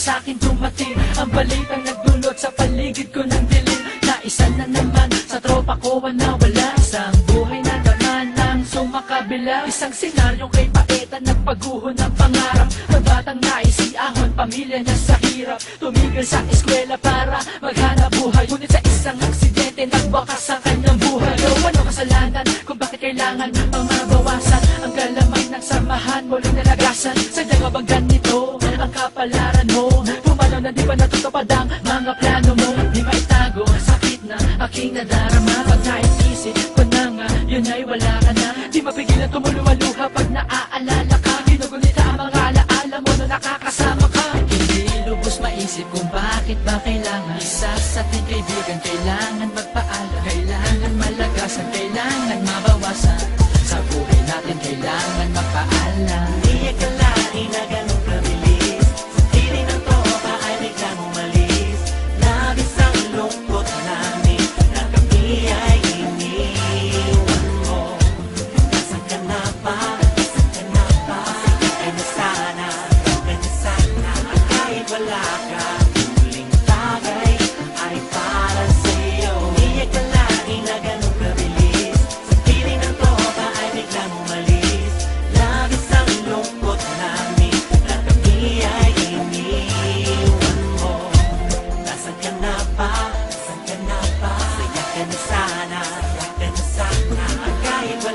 sa akin dumating. Ang balitang nagdulot sa paligid ko ng dilim. Na isa na naman sa tropa ko na wala Isang buhay na naman ang sumakabila. Isang senaryong kay Paeta nagpaguho ng pangarap. Ng batang naisiahon, pamilya niya sa hirap. Tumigil sa eskwela para maghanap buhay. Ngunit sa isang aksidente nagbakas ang kanyang buhay. Yo, ano kasalanan kung bakit kailangan pang mabawasan. Ang galamay ng samahan muling nalagasan. Sadyang nga bang ganito ang kapalaran mo. Pumano na di pa natutupad ang mga plano mo. Di maitago ang sakit na aking nadarama? Pag naiisip ko na nga, yun ay wala ka na. Di mapigilan tumulumaluha pag naaalala ka. Ginugunita ang mga alaala mo na nakakasama ka. Hindi lubos maisip kung bakit ba kailangan Isa sa ating kaibigan. Kailangan magpaalam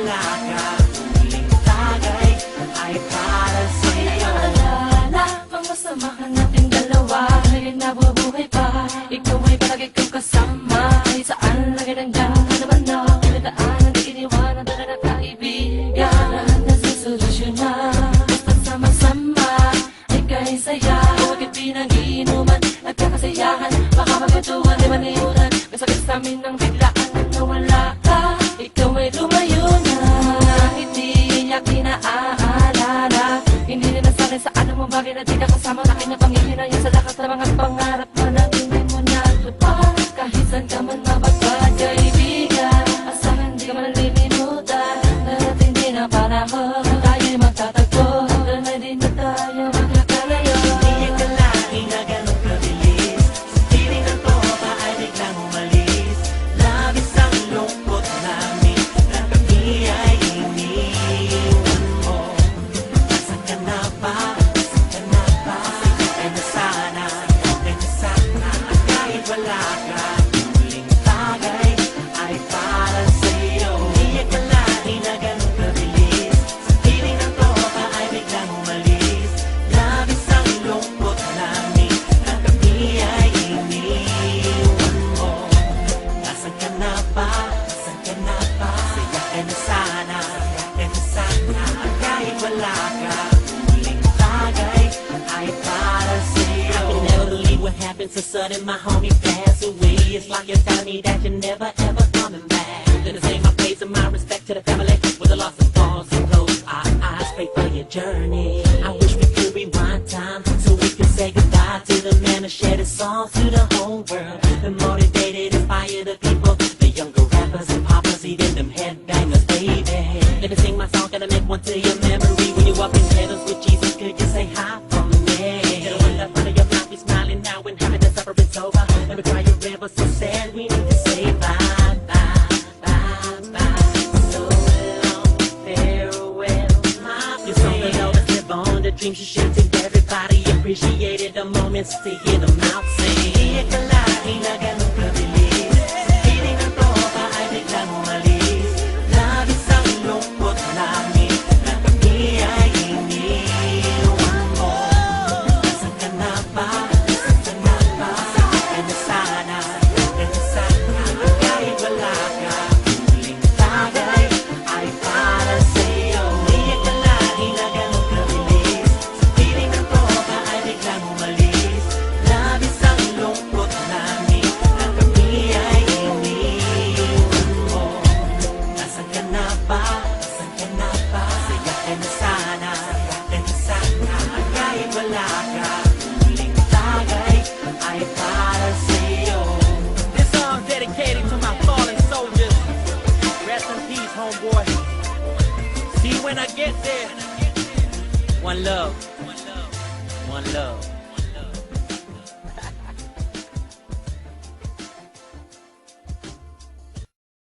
now. talking happened so sudden My homie passed away. It's like you're telling me that you're never ever coming back. Then to say my praise and my respect to the family With the loss of balls and close our eyes. Pray for your journey. I wish we could rewind time So we could say goodbye to the man who shared his songs to the whole world. The motivated, inspired the people The younger rappers and poppers, even them headbangers, baby. Let me sing my song, gonna make one to you your so sad, we need to say bye, bye, bye, bye. So long, farewell, my Your song will live on, the dreams you share to everybody Appreciated the moments to hear them out sing One love. One love. One love.